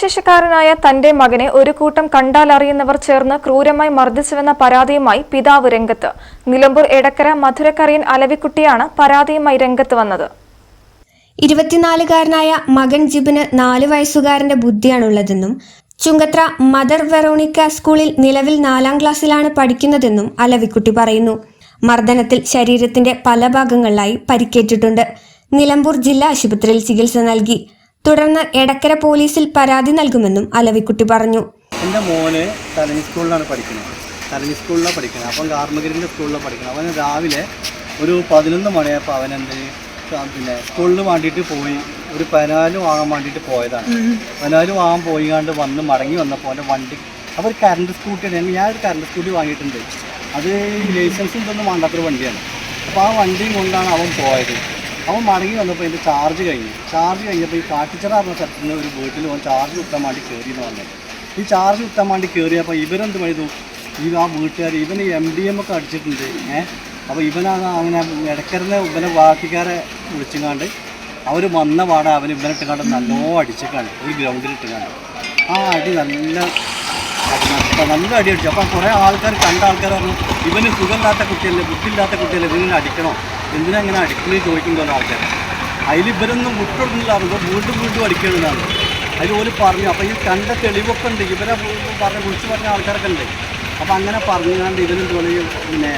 ഭിന്നശേഷിക്കാരനായ തന്റെ മകനെ ഒരു കൂട്ടം കണ്ടാൽ അറിയുന്നവർ ചേർന്ന് ക്രൂരമായി മർദ്ദിച്ചുവെന്ന പരാതിയുമായി പിതാവ് രംഗത്ത്. നിലമ്പൂർ എടക്കര മധുരക്കറിയൻ അലവിക്കുട്ടിയാണ് പരാതിയുമായി രംഗത്ത് വന്നത്. ഇരുപത്തിനാലുകാരനായ മകൻ ജിബിന് നാല് വയസ്സുകാരന്റെ ബുദ്ധിയാണുള്ളതെന്നും ചുങ്കത്ര മദർ വെറോണിക്ക സ്കൂളിൽ നിലവിൽ നാലാം ക്ലാസ്സിലാണ് പഠിക്കുന്നതെന്നും അലവിക്കുട്ടി പറയുന്നു. മർദ്ദനത്തിൽ ശരീരത്തിന്റെ പല ഭാഗങ്ങളിലായി പരിക്കേറ്റിട്ടുണ്ട്. നിലമ്പൂർ ജില്ലാ ആശുപത്രിയിൽ ചികിത്സ നൽകി. തുടർന്ന് എടക്കര പോലീസിൽ പരാതി നൽകുമെന്നും അലവിക്കുട്ടി പറഞ്ഞു. എന്റെ മോന് തലനി സ്കൂളിലാണ് പഠിക്കുന്നത്. തലനി സ്കൂളിലാണ് പഠിക്കുന്നത്. അപ്പം കാർമഗിരിന്റെ സ്കൂളിലാണ് പഠിക്കുന്നത്. അവൻ രാവിലെ ഒരു പതിനൊന്ന് മണിയായപ്പോൾ അവൻ എന്ത് പിന്നെ സ്കൂളിന് വേണ്ടിയിട്ട് പോയി ഒരു പനാല് വാങ്ങാൻ വേണ്ടിയിട്ട് പോയതാണ്. പനാല് വാങ്ങാൻ പോയി കണ്ട് വന്ന് മടങ്ങി വന്നപ്പോൾ അവന്റെ വണ്ടി അപ്പോൾ ഒരു കറണ്ട് സ്കൂട്ടി ഞാൻ ഒരു കറണ്ട് സ്കൂട്ടി വാങ്ങിയിട്ടുണ്ട്. അത് ലൈസൻസ് ഇതൊന്നും വേണ്ടാത്തൊരു വണ്ടിയാണ്. അപ്പോൾ ആ വണ്ടിയും കൊണ്ടാണ് അവൻ പോയത്. അവൻ മടങ്ങി വന്നപ്പോൾ ഇതിന്റെ ചാർജ് കഴിഞ്ഞു. ചാർജ് കഴിഞ്ഞപ്പോൾ ഈ കാട്ടിച്ചിറ പറഞ്ഞ സ്ഥലത്ത് നിന്ന് ഒരു വീട്ടിൽ അവൻ ചാർജ് കുത്താൻ വേണ്ടി കയറി എന്ന് പറഞ്ഞത് ഈ ചാർജ് കുത്താൻ വേണ്ടി കയറിയപ്പോൾ ഇവരെന്ത് ചെയ്തു ഈ ആ വീട്ടുകാർ ഇവന് എം ഡി എം ഒക്കെ അടിച്ചിട്ടുണ്ട്. ഏഹ് അപ്പോൾ ഇവനാണ് അങ്ങനെ ഇടക്കരുന്ന ഇവനെ ബാക്കിക്കാരെ വിളിച്ചുകാണ്ട് അവർ വന്ന പാടെ അവൻ ഇവനെ ഇട്ടുകാണ്ട് നല്ലോ അടിച്ചിട്ടാണ് ഒരു ഗ്രൗണ്ടിൽ ഇട്ടുകാണ്ട് ആ അടി നല്ല നല്ല അടി അടിച്ചു അപ്പം കുറേ ആൾക്കാർ കണ്ട ആൾക്കാർ പറഞ്ഞു ഇവന് സുഖമില്ലാത്ത കുട്ടിയല്ലേ ബുദ്ധിയില്ലാത്ത കുട്ടിയല്ലേ ഇവനെ അടിക്കണോ? എന്തിനാ ഇങ്ങനെ ചോദിക്കുന്നു ചോദിക്കുന്നല്ലോ ആൾക്കാർ അതിൽ ഇവരൊന്നും വിട്ടുകൊടുക്കുന്നില്ല അപ്പോൾ വീണ്ടും വീണ്ടും അടിക്കണമെന്നാണ് അതിൽ ഓര് പറഞ്ഞു അപ്പോൾ ഈ കണ്ട തെളിവൊക്കെ ഉണ്ട് ഇവരെ പറഞ്ഞ വിളിച്ച് പറഞ്ഞ ആൾക്കാരൊക്കെ ഉണ്ട്. അപ്പോൾ അങ്ങനെ പറഞ്ഞുകൊണ്ട് ഇവരെന്ത് പിന്നെ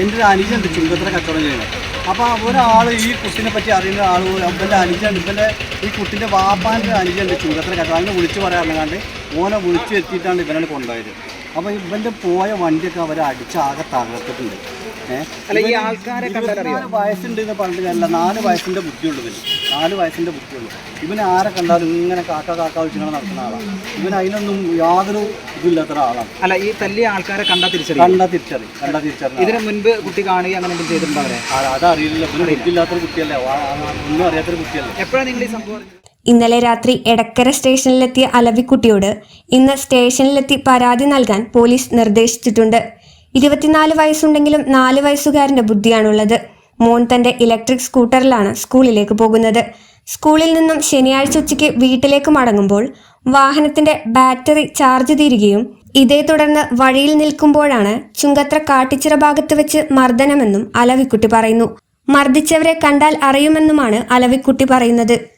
എന്റെ ഒരു അനുജുണ്ട് ചുങ്കത്തിനെ കച്ചവടം ചെയ്യുന്നത്. അപ്പോൾ ഒരാൾ ഈ കുട്ടിനെ പറ്റി അറിയുന്ന ആൾ ഇവന്റെ അനുജനുണ്ട് ഇവന്റെ ഈ കുട്ടിന്റെ വാപ്പാന്റെ അനുജുണ്ട് ചുങ്കത്ര കേട്ടോ അതിനെ വിളിച്ച് പറയാറുണ്ട് ഓനെ വിളിച്ചു എത്തിയിട്ടാണ് ഇവനെ കൊണ്ടുപോയത്. അപ്പോൾ ഇവന്റെ പോയ വണ്ടിയൊക്കെ അവരെ അടിച്ച് ആകെ തകർത്തിട്ടുണ്ട് അല്ല? നാല് വയസ്സുണ്ട് എന്ന് പറഞ്ഞിട്ട് കാര്യമില്ല. നാല് വയസ്സിന്റെ ബുദ്ധിയുള്ളൂ ഇവന്. നാല് വയസ്സിന്റെ ബുദ്ധിയുള്ളൂ. ഇവന് ആരെ കണ്ടാലും ഇങ്ങനെ കാക്ക കാക്ക വെച്ചിങ്ങനെ നടക്കുന്ന ആളാണ് ഇവൻ അതിനൊന്നും യാതൊരു ഇതില്ലാത്ത ഒരാളാണ്. അല്ല ഈ തല്ലിയ ആൾക്കാരെ കണ്ടാ തിരിച്ചറിയും? കണ്ടാ തിരിച്ചറി കണ്ടാ തിരിച്ചറി ഇതിനു മുൻപ് കുട്ടി കാണുക അങ്ങനെ എന്തെങ്കിലും ചെയ്തിട്ടുണ്ടോ അവരെ? അതറിയില്ല. ഇവന് ബുദ്ധിയില്ലാത്തൊരു കുട്ടിയല്ലേ? ഒന്നും അറിയാത്തൊരു കുട്ടിയല്ലേ? എപ്പോഴാണ് നിങ്ങൾ ഈ സംഭവം? ഇന്നലെ രാത്രി എടക്കര സ്റ്റേഷനിലെത്തിയ അലവിക്കുട്ടിയോട് ഇന്ന് സ്റ്റേഷനിലെത്തി പരാതി നൽകാൻ പോലീസ് നിർദ്ദേശിച്ചിട്ടുണ്ട്. ഇരുപത്തിനാല് വയസ്സുണ്ടെങ്കിലും നാല് വയസ്സുകാരന്റെ ബുദ്ധിയാണുള്ളത്. മോൻ തന്റെ ഇലക്ട്രിക് സ്കൂട്ടറിലാണ് സ്കൂളിലേക്ക് പോകുന്നത്. സ്കൂളിൽ നിന്നും ശനിയാഴ്ച ഉച്ചയ്ക്ക് വീട്ടിലേക്ക് മടങ്ങുമ്പോൾ വാഹനത്തിന്റെ ബാറ്ററി ചാർജ് തീരുകയും ഇതേ തുടർന്ന് വഴിയിൽ നിൽക്കുമ്പോഴാണ് ചുങ്കത്ര കാട്ടിച്ചിറ ഭാഗത്ത് വെച്ച് മർദ്ദനമെന്നും അലവിക്കുട്ടി പറയുന്നു. മർദ്ദിച്ചവരെ കണ്ടാൽ അറിയുമെന്നുമാണ് അലവിക്കുട്ടി പറയുന്നത്.